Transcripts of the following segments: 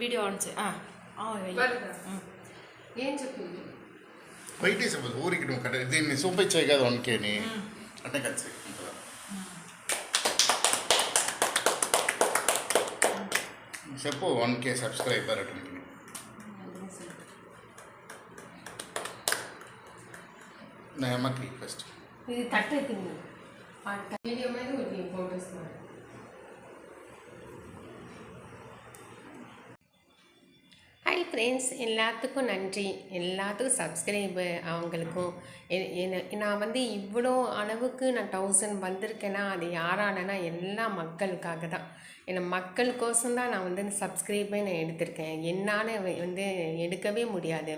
Video on చే ఆ, ఆ, వెయ్యి. బర్గర్. ఉమ్. ఏం చెప్పింది? బయట ఊరికి నువ్వు కట్ట దీన్ని చూపించాయి కదా వన్కేని అంటే కలిసి చెప్పు వన్ కే సబ్స్క్రైబర్ అటువంటి నా అమ్మకి రిక్వెస్ట్ ఇది తట్టు ఎత్తింది ఆ ట- వీడియో మీద వీటిని ఫోటోస్ ஃப்ரெண்ட்ஸ் எல்லாத்துக்கும் நன்றி. எல்லாத்துக்கும் சப்ஸ்கிரைபு அவங்களுக்கும். நான் வந்து இவ்வளோ அளவுக்கு நான் தௌசண்ட் வந்திருக்கேன்னா அது யாராலனா எல்லா மக்களுக்காக தான். ஏன்னா மக்களுக்கோசம் தான் நான் வந்து சப்ஸ்கிரைபே நான் எடுத்திருக்கேன். என்னால் வந்து எடுக்கவே முடியாது.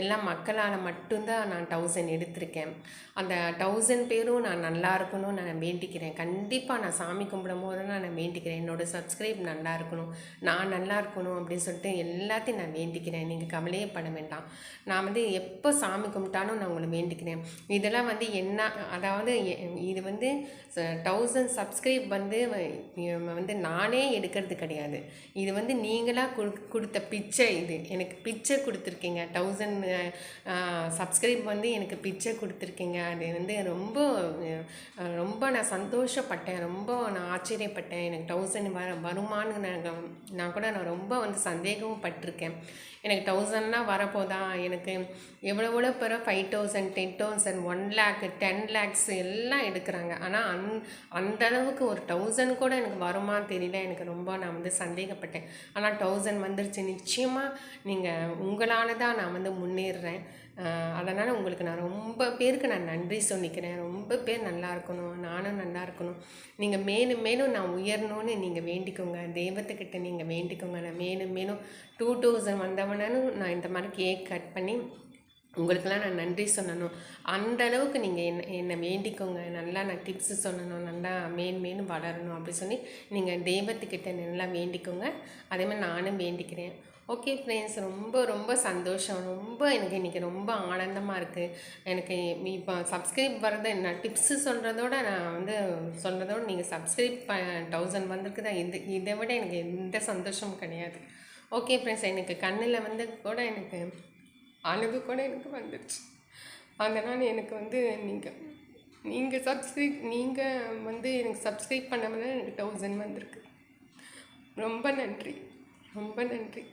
எல்லாம் மக்களால் மட்டும்தான் நான் தௌசண்ட் எடுத்திருக்கேன். அந்த தௌசண்ட் பேரும் நான் நல்லா இருக்கணும்னு நான் வேண்டிக்கிறேன். கண்டிப்பாக நான் சாமி கும்பிடும் போது நான் வேண்டிக்கிறேன். என்னோடய சப்ஸ்கிரைப் நல்லா இருக்கணும். நான் நல்லா இருக்கணும் அப்படின்னு சொல்லிட்டு எல்லாத்தையும் நான் வேண்டி வேண்டிக்கிறேன். நீங்கள் கவலையே பட வேண்டாம். நான் வந்து எப்போ சாமி கும்பிட்டாலும் நான் உங்களை வேண்டிக்கிறேன். இதெல்லாம் வந்து என்ன அதாவது எ- இது வந்து தௌசண்ட் சப்ஸ்கிரைப் வந்து வந்து நானே எடுக்கிறது கிடையாது. இது வந்து நீங்களாக கொடு கொடுத்த பிச்சை இது. எனக்கு பிச்சை கொடுத்துருக்கீங்க. தௌசண்ட் சப்ஸ்கிரைப் வந்து எனக்கு பிச்சை கொடுத்துருக்கீங்க. அது வந்து ரொம்ப ரொம்ப நான் சந்தோஷப்பட்டேன். ரொம்ப நான் ஆச்சரியப்பட்டேன். எனக்கு தௌசண்ட் வ வருமானு நான் நான் கூட நான் ரொம்ப வந்து சந்தேகமும் பட்டிருக்கேன். எனக்கு தௌசண்ட்லாம் வரப்போதா? எனக்கு எவ்வளோ எவ்வளோ பேர் five thousand ten thousand one lakh ten lakhs எல்லாம் எடுக்கிறாங்க. ஆனால் அந் அந்த அளவுக்கு ஒரு தௌசண்ட் கூட எனக்கு வருமான்னு தெரியல. எனக்கு ரொம்ப நான் வந்து சந்தேகப்பட்டேன். ஆனால் தௌசண்ட் வந்துருச்சு. நிச்சயமாக நீங்கள் உங்களால் தான் நான் வந்து முன்னேறுறேன். அதனால் உங்களுக்கு நான் ரொம்ப பேருக்கு நான் நன்றி சொல்லிக்கிறேன். ரொம்ப பேர் நல்லா இருக்கணும். நானும் நல்லா இருக்கணும். நீங்கள் மேலும் மேலும் நான் உயரணும்னு நீங்கள் வேண்டிக்கோங்க. தெய்வத்துக்கிட்ட நீங்கள் வேண்டிக்கோங்க. நான் மேலும் மேலும் டூ தௌசண்ட் வந்தவனும் நான் இந்த மாதிரி கேக் கட் பண்ணி உங்களுக்கெல்லாம் நான் நன்றி சொல்லணும். அந்த அளவுக்கு நீங்கள் என்ன என்னை வேண்டிக்கோங்க. நல்லா நான் டிப்ஸ் சொல்லணும். நல்லா மேன் மேலும் வளரணும் அப்படி சொல்லி நீங்கள் தெய்வத்துக்கிட்ட நல்லா வேண்டிக்கோங்க. அதே மாதிரி நானும் வேண்டிக்கிறேன். ஓகே ஃப்ரெண்ட்ஸ் ரொம்ப ரொம்ப சந்தோஷம். ரொம்ப எனக்கு இன்றைக்கி ரொம்ப ஆனந்தமாக இருக்குது எனக்கு இப்போ சப்ஸ்கிரைப் வர்றது நான் டிப்ஸு சொல்கிறதோட நான் வந்து சொல்கிறதோட நீங்கள் சப்ஸ்கிரைப் ப தௌசண்ட் வந்திருக்கு தான் இது இதை விட எனக்கு எந்த சந்தோஷமும் கிடையாது. ஓகே ஃப்ரெண்ட்ஸ் எனக்கு கண்ணில் வந்து கூட எனக்கு அழுகு கூட எனக்கு வந்துடுச்சு அதனால் எனக்கு வந்து நீங்கள் நீங்கள் சப்ஸ்கிரைப் நீங்கள் வந்து எனக்கு சப்ஸ்கிரைப் பண்ணாமல் எனக்கு தௌசண்ட் வந்திருக்கு. ரொம்ப நன்றி. ரொம்ப நன்றி.